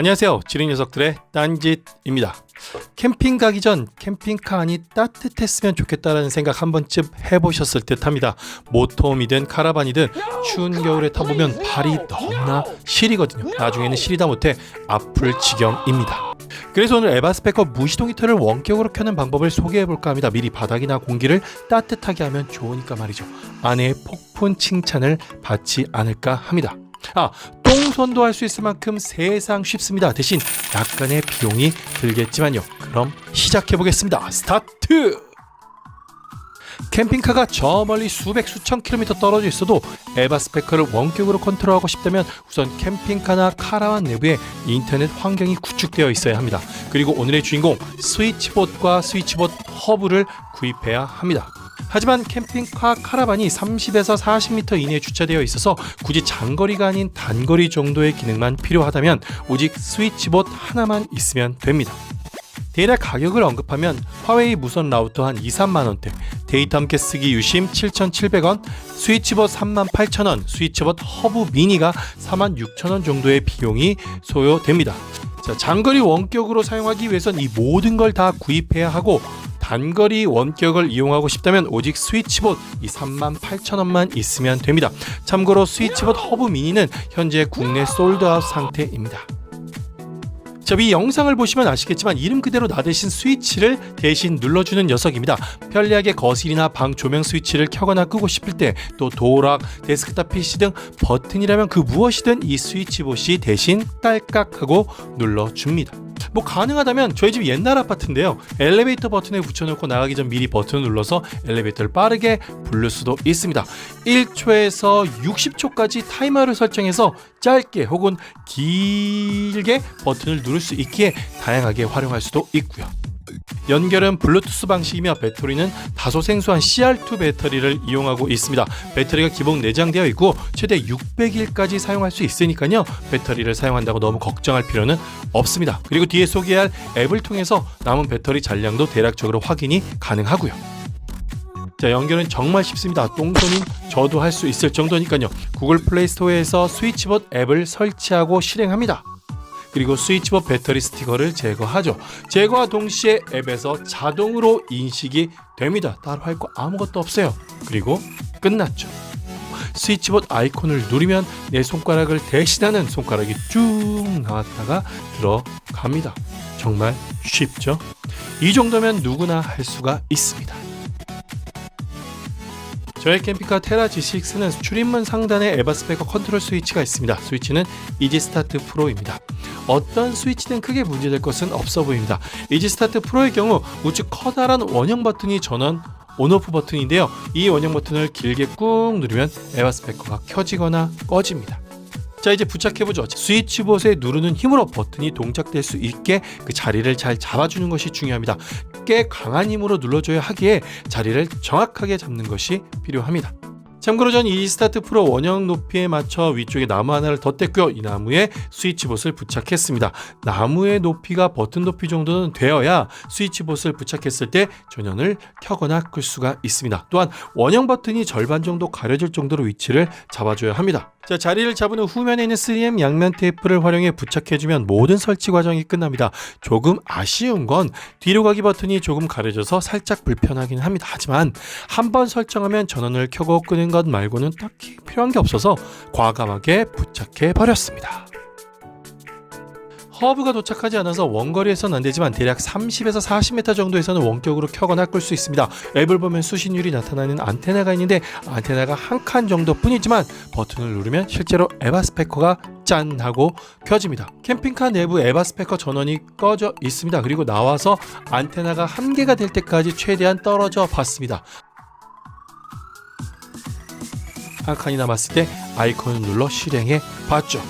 안녕하세요. 지린 녀석들의 딴짓입니다. 캠핑 가기 전 캠핑카 안이 따뜻했으면 좋겠다라는 생각 한 번쯤 해보셨을 듯합니다. 모터홈이든 카라반이든 추운 겨울에 타보면 발이 너무나 시리거든요. 나중에는 시리다 못해 아플 지경입니다. 그래서 오늘 에바스페커 무시동 히터를 원격으로 켜는 방법을 소개해볼까 합니다. 미리 바닥이나 공기를 따뜻하게 하면 좋으니까 말이죠. 아내의 폭풍 칭찬을 받지 않을까 합니다. 아, 똥손도 할 수 있을 만큼 세상 쉽습니다. 대신 약간의 비용이 들겠지만요. 그럼 시작해 보겠습니다. 스타트! 캠핑카가 저 멀리 수백 수천 킬로미터 떨어져 있어도 에바 스페커를 원격으로 컨트롤하고 싶다면 우선 캠핑카나 카라반 내부에 인터넷 환경이 구축되어 있어야 합니다. 그리고 오늘의 주인공 스위치봇과 스위치봇 허브를 구입해야 합니다. 하지만 캠핑카 카라반이 30에서 40m 이내에 주차되어 있어서 굳이 장거리가 아닌 단거리 정도의 기능만 필요하다면 오직 스위치봇 하나만 있으면 됩니다. 대략 가격을 언급하면 화웨이 무선 라우터 한 2, 3만 원대, 데이터 함께 쓰기 유심 7,700원, 스위치봇 38,000원, 스위치봇 허브 미니가 46,000원 정도의 비용이 소요됩니다. 자, 장거리 원격으로 사용하기 위해선 이 모든 걸 다 구입해야 하고 단거리 원격을 이용하고 싶다면 오직 스위치봇 이 38,000원만 있으면 됩니다. 참고로 스위치봇 허브 미니는 현재 국내 솔드아웃 상태입니다. 자, 이 영상을 보시면 아시겠지만 이름 그대로 나 대신 스위치를 대신 눌러주는 녀석입니다. 편리하게 거실이나 방 조명 스위치를 켜거나 끄고 싶을 때 또 도락, 데스크탑 PC 등 버튼이라면 그 무엇이든 이 스위치봇이 대신 깔깍하고 눌러줍니다. 뭐 가능하다면 저희 집 옛날 아파트인데요. 엘리베이터 버튼에 붙여놓고 나가기 전 미리 버튼을 눌러서 엘리베이터를 빠르게 부를 수도 있습니다. 1초에서 60초까지 타이머를 설정해서 짧게 혹은 길게 버튼을 누를 수 있기에 다양하게 활용할 수도 있고요. 연결은 블루투스 방식이며 배터리는 다소 생소한 CR2 배터리를 이용하고 있습니다. 배터리가 기본 내장되어 있고 최대 600일까지 사용할 수 있으니까요. 배터리를 사용한다고 너무 걱정할 필요는 없습니다. 그리고 뒤에 소개할 앱을 통해서 남은 배터리 잔량도 대략적으로 확인이 가능하고요. 자 연결은 정말 쉽습니다. 똥손인 저도 할 수 있을 정도니까요. 구글 플레이 스토어에서 스위치봇 앱을 설치하고 실행합니다. 그리고 스위치봇 배터리 스티커를 제거하죠. 제거와 동시에 앱에서 자동으로 인식이 됩니다. 따로 할 거 아무것도 없어요. 그리고 끝났죠. 스위치봇 아이콘을 누르면 내 손가락을 대신하는 손가락이 쭉 나왔다가 들어갑니다. 정말 쉽죠? 이 정도면 누구나 할 수가 있습니다. 저의 캠핑카 테라 G6는 출입문 상단에 에바스페커 컨트롤 스위치가 있습니다. 스위치는 이지 스타트 프로입니다. 어떤 스위치든 크게 문제될 것은 없어 보입니다. 이지 스타트 프로의 경우 우측 커다란 원형 버튼이 전원 온오프 버튼인데요. 이 원형 버튼을 길게 꾹 누르면 에바스페커가 켜지거나 꺼집니다. 자 이제 부착해보죠 스위치봇에 누르는 힘으로 버튼이 동작될 수 있게 그 자리를 잘 잡아주는 것이 중요합니다 꽤 강한 힘으로 눌러줘야 하기에 자리를 정확하게 잡는 것이 필요합니다 참고로 전 이 스타트 프로 원형 높이에 맞춰 위쪽에 나무 하나를 덧댔고요 이 나무에 스위치봇을 부착했습니다. 나무의 높이가 버튼 높이 정도는 되어야 스위치봇을 부착했을 때 전원을 켜거나 끌 수가 있습니다. 또한 원형 버튼이 절반 정도 가려질 정도로 위치를 잡아줘야 합니다 자, 자리를 잡은 후 후면에 있는 3M 양면 테이프를 활용해 부착해주면 모든 설치 과정이 끝납니다. 조금 아쉬운 건 뒤로 가기 버튼이 조금 가려져서 살짝 불편하긴 합니다. 하지만 한 번 설정하면 전원을 켜고 끄는 것 말고는 딱히 필요한 게 없어서 과감하게 부착해 버렸습니다. 허브가 도착하지 않아서 원거리에서는 안 되지만 대략 30에서 40m 정도에서는 원격으로 켜거나 끌 수 있습니다. 앱을 보면 수신율이 나타나는 안테나가 있는데 안테나가 한 칸 정도 뿐이지만 버튼을 누르면 실제로 에바 스페커가 짠 하고 켜집니다. 캠핑카 내부 에바 스페커 전원이 꺼져 있습니다. 그리고 나와서 안테나가 한 개가 될 때까지 최대한 떨어져 봤습니다. 한 칸이 남았을 때 아이콘을 눌러 실행해 봤죠.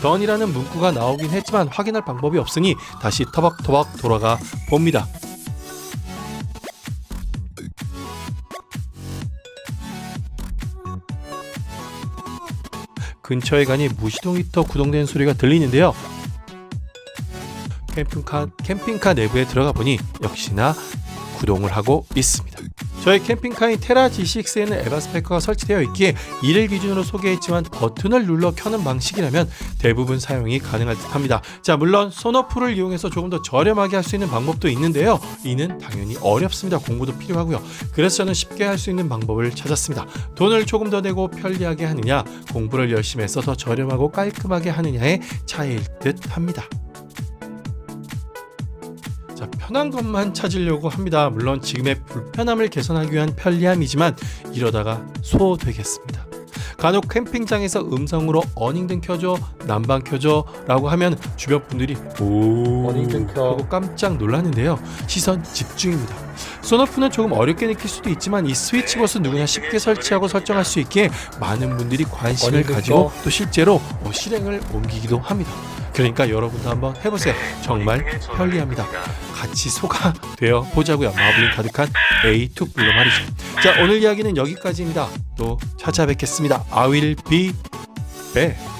던이라는 문구가 나오긴 했지만 확인할 방법이 없으니 다시 터벅터벅 돌아가 봅니다. 근처에 가니 무시동 히터 구동된 소리가 들리는데요. 캠핑카 캠핑카 내부에 들어가 보니 역시나 구동을 하고 있습니다. 저희 캠핑카인 테라 G6에는 에바 스피커가 설치되어 있기에 이를 기준으로 소개했지만 버튼을 눌러 켜는 방식이라면 대부분 사용이 가능할 듯합니다. 자 물론 소너프를 이용해서 조금 더 저렴하게 할 수 있는 방법도 있는데요. 이는 당연히 어렵습니다. 공부도 필요하고요. 그래서 저는 쉽게 할 수 있는 방법을 찾았습니다. 돈을 조금 더 내고 편리하게 하느냐, 공부를 열심히 해서 더 저렴하고 깔끔하게 하느냐의 차이일 듯 합니다. 자, 편한 것만 찾으려고 합니다. 물론 지금의 불편함을 개선하기 위한 편리함이지만 이러다가 소되겠습니다. 간혹 캠핑장에서 음성으로 어닝등 켜줘, 난방 켜줘 라고 하면 주변 분들이 오 어닝등 켜. 하고 깜짝 놀랐는데요. 시선 집중입니다. 소너프는 조금 어렵게 느낄 수도 있지만 이 스위치봇은 누구나 쉽게 설치하고 설정할 수 있기에 많은 분들이 관심을 가지고 켜. 또 실제로 어, 실행을 옮기기도 합니다. 그러니까 여러분도 한번 해보세요. 정말 편리합니다. 같이 소가 되어 보자고요. 마블링 가득한 A2 블로 말이죠. 자 오늘 이야기는 여기까지입니다. 또 찾아뵙겠습니다. I will be back.